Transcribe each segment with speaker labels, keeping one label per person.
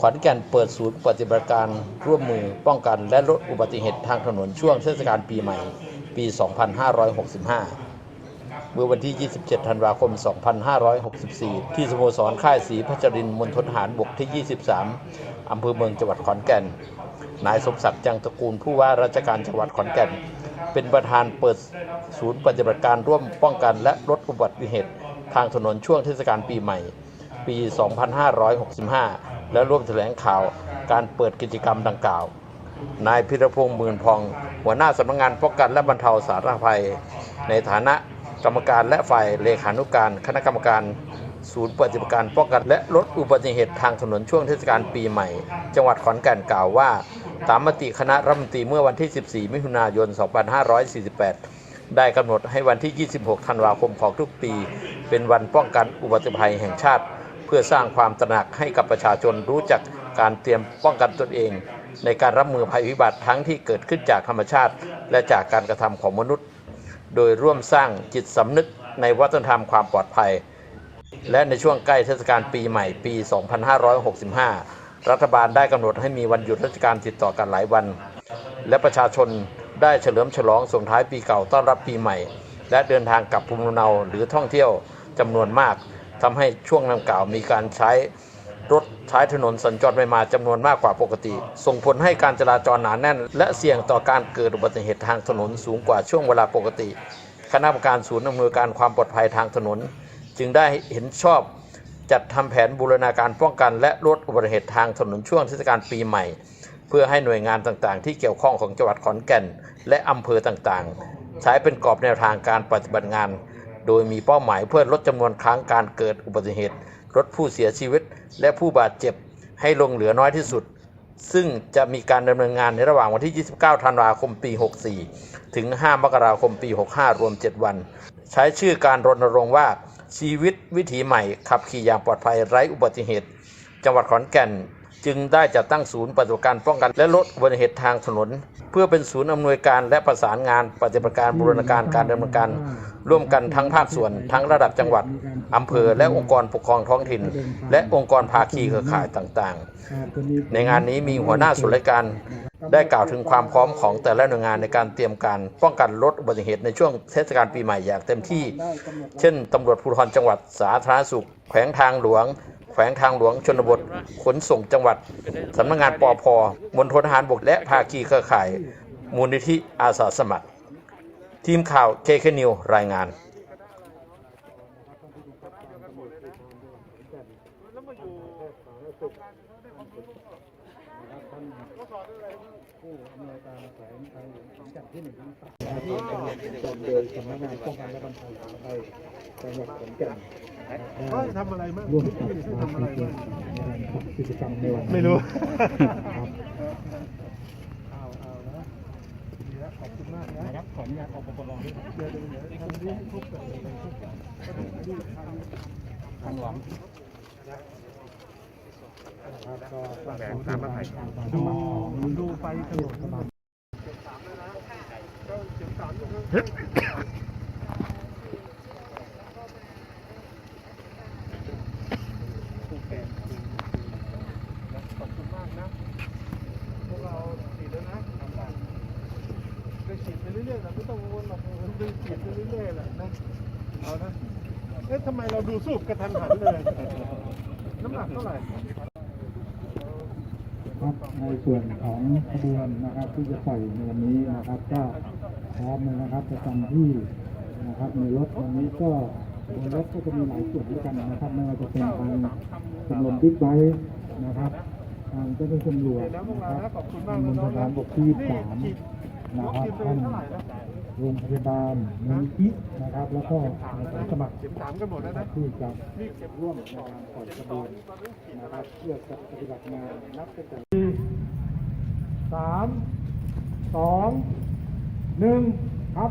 Speaker 1: ขอนแก่นเปิดศูนย์ปฏิบัติการร่วมมือป้องกันและลดอุบัติเหตุทางถนนช่วงเทศกาลปีใหม่ ปี 2565 เมื่อวันที่ 27 ธันวาคม 2564 ที่สโมสรค่ายศรีพัชรินมณฑลทหารบกที่ 23 อำเภอเมืองจังหวัดขอนแก่น นายสมศักดิ์จังตระกูลผู้ว่าราชการจังหวัดขอนแก่น เป็นประธานเปิดศูนย์ปฏิบัติการร่วมป้องกันและลดอุบัติเหตุทางถนนช่วงเทศกาลปีใหม่ ปี 2565 และร่วมแถลงข่าวการเปิดกิจกรรมดังกล่าว นายพิรพงษ์หมื่นพอง หัวหน้าสำนักงานป้องกันและบรรเทาสาธารณภัย ในฐานะกรรมการและฝ่ายเลขานุการ คณะกรรมการศูนย์ปฏิบัติการป้องกันและลดอุบัติเหตุทางถนนช่วงเทศกาลปีใหม่ จังหวัดขอนแก่นกล่าวว่า ตามมติคณะรัฐมนตรีเมื่อวันที่ 14 มิถุนายน 2548 ได้กำหนดให้วันที่ 26 ธันวาคมของทุกปี เป็นวันป้องกันอุบัติภัยแห่งชาติ เพื่อสร้างความตระหนักให้กับประชาชนรู้จักการเตรียมป้องกันตนเอง ในการรับมือภัยพิบัติทั้งที่เกิดขึ้นจากธรรมชาติ และจากการกระทำของมนุษย์ โดยร่วมสร้างจิตสำนึกในวัฒนธรรมความปลอดภัย และในช่วงใกล้เทศกาลปีใหม่ปี 2565 รัฐบาลได้กำหนดให้มีวันหยุดราชการติดต่อกันหลายวัน และประชาชนได้เฉลิมฉลองส่งท้ายปีเก่าต้อนรับปีใหม่ และเดินทางกลับภูมิลำเนาหรือท่องเที่ยวจำนวนมาก ทำให้ช่วงดังกล่าวมีการใช้รถใช้ถนนสัญจรไปมาจำนวนมากกว่าปกติ ส่งผลให้การจราจรหนาแน่น และเสี่ยงต่อการเกิดอุบัติเหตุทางถนนสูงกว่าช่วงเวลาปกติ คณะกรรมการศูนย์อำนวยการความปลอดภัยทางถนน จึงได้เห็นชอบจัดทำแผนบูรณาการป้องกัน และลดอุบัติเหตุทางถนนช่วงเทศกาลปีใหม่ เพื่อให้หน่วยงานต่างๆ ที่เกี่ยวข้องของจังหวัดขอนแก่น และอำเภอต่างๆ ใช้เป็นกรอบแนวทางการปฏิบัติงาน โดยมีเป้าหมายเพื่อลดจำนวนครั้งการเกิดอุบัติเหตุ ลดผู้เสียชีวิต และผู้บาดเจ็บให้ลงเหลือน้อยที่สุด ซึ่งจะมีการดำเนินงานในระหว่างวันที่ 29 ธันวาคมปี 64 ถึง 5 มกราคมปี 65 รวม 7 วัน ใช้ชื่อการรณรงค์ว่าชีวิตวิถีใหม่ ขับขี่อย่างปลอดภัยไร้อุบัติเหตุ จังหวัดขอนแก่นจึงได้จัดตั้งศูนย์ปฏิบัติการป้องกันและลดอุบัติเหตุทางถนน พื่อเป็นศูนย์อำนวยการและประสานงานปฏิบัติการบูรณาการการดำเนินการร่วมกันทั้งภาคส่วน ทั้งระดับจังหวัดอำเภอและองค์กรปกครองท้องถิ่น และองค์กรภาคีเครือข่ายต่างๆ ในงานนี้มีหัวหน้าส่วนราชการได้กล่าวถึงความพร้อมของแต่ละหน่วยงานในการเตรียมการ ป้องกันลดอุบัติเหตุในช่วงเทศกาลปีใหม่อย่างเต็มที่ เช่นตำรวจภูธรจังหวัดสาธารณสุข แขวงทางหลวง วงทางหลวงชนบท ขนส่งจังหวัด สำนักงานปอพอมณฑลทหารบกและภาคีเครือข่าย มูลนิธิอาสาสมัคร ทีมข่าวเคเคนิวรายงาน
Speaker 2: ผู้อำนวยการแขวงทางหลวงขอนแก่นที่หนึ่งทั้งสามโดยสำนักงานป้องกันและบรรเทาสาธารณภัยจังหวัดขอนแก่น
Speaker 3: เขาทำอะไรบ้าง
Speaker 2: ร่วมกับ
Speaker 3: ที่
Speaker 2: ทาง
Speaker 3: ทำอะไร
Speaker 2: ที
Speaker 3: บ้าง
Speaker 2: มกิจกรรมในวันนี้
Speaker 3: ไม่รู้
Speaker 2: ครับ
Speaker 3: เอาเอานะดีแล้วขอบคุณมากนะ
Speaker 2: นะครับขออนุญาตออกปปลด้วยครับ
Speaker 3: เดี๋ยวเดี๋ยวเดี๋ยวทำนี้ให้ครบก่อนทำครบก่อนที่ทาง
Speaker 2: ทางหลวงครับก็แบ่งตามมาไทย
Speaker 3: ดูดูไปถนนมันก็เจ็บสามนะครับขอบคุณมากนะ พวกเราฉีดแล้วนะไปฉีดไปเรื่อยๆแหละไม่ต้องกังวลหรอกมันไปฉีดไปเรื่อยๆแหละนะเอานะเอ๊ะทำไมเราดูสูบกระทันหันเลย น้ำหนักเท่าไหร่
Speaker 2: ครับในส่วนของขบวนนะครับ ที่จะปล่อยในวันนี้นะครับ ก็พร้อมเลยนะครับประจำที่นะครับในรถวันนี้ก็ในรถก็จะมีหลายส่วนด้วยกันนะครับไม่ว่าจะเป็นทางชมรมบิ๊กไบค์นะครับทางเจ้าหน้าที่ตำรวจนะครับทางมณฑลทหารบกที่สาม นะครับท่านโรงพยาบาลมูลที่นะครับ แล้วก็อาสาสมัคร
Speaker 3: เก็บสามกันหมดแล้วนะ
Speaker 2: ที่จะร่วมในการปล่อยขบวนนะครับเพื่อจะปฏิบัติงานนับตั้งแต่
Speaker 3: สามสองหนึ่งครับ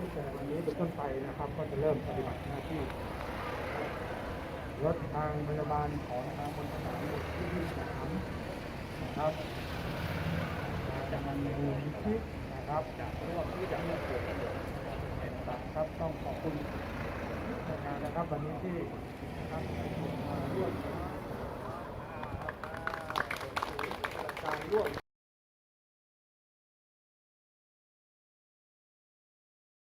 Speaker 2: ตั้งแต่วันนี้เป็นต้นไปนะครับ ก็จะเริ่มปฏิบัติหน้าที่รถทางพยาบาลของทางบนสถานที่ที่สามนะครับจะมันดูที่นะครับจากร่วมที่จะเลือกเกิดครับต้องขอบคุณทุกหน่งานนะครับ วันนี้ที่ครับมาร่วมการร่วม